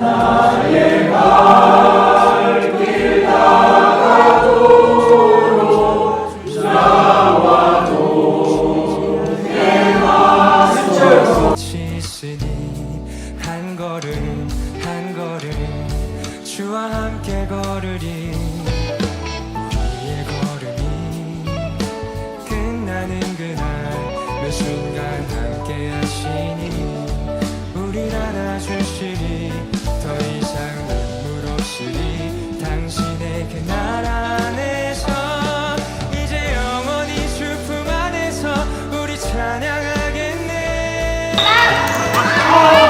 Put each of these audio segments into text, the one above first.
나의 가 한 걸음 한 걸음 주와 함께 걸으리. 우리의 걸음이 끝나는 그날 매 순간 함께 하시니. 우리 안아주시리 더 이상 눈물 없으리. 당신의 그 나라 안에서 이제 영원히 주품 안에서 우리 찬양하겠네. Oh!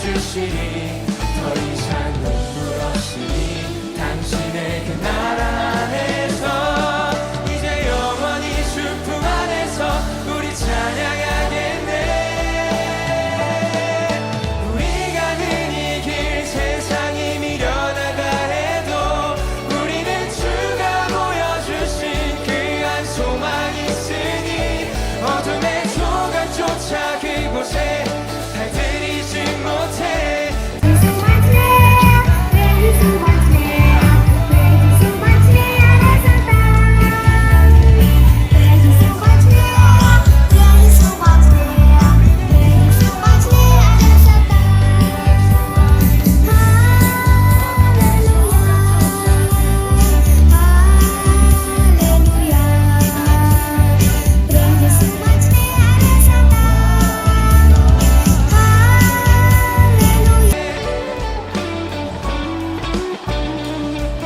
주시니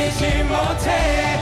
이기지 못해.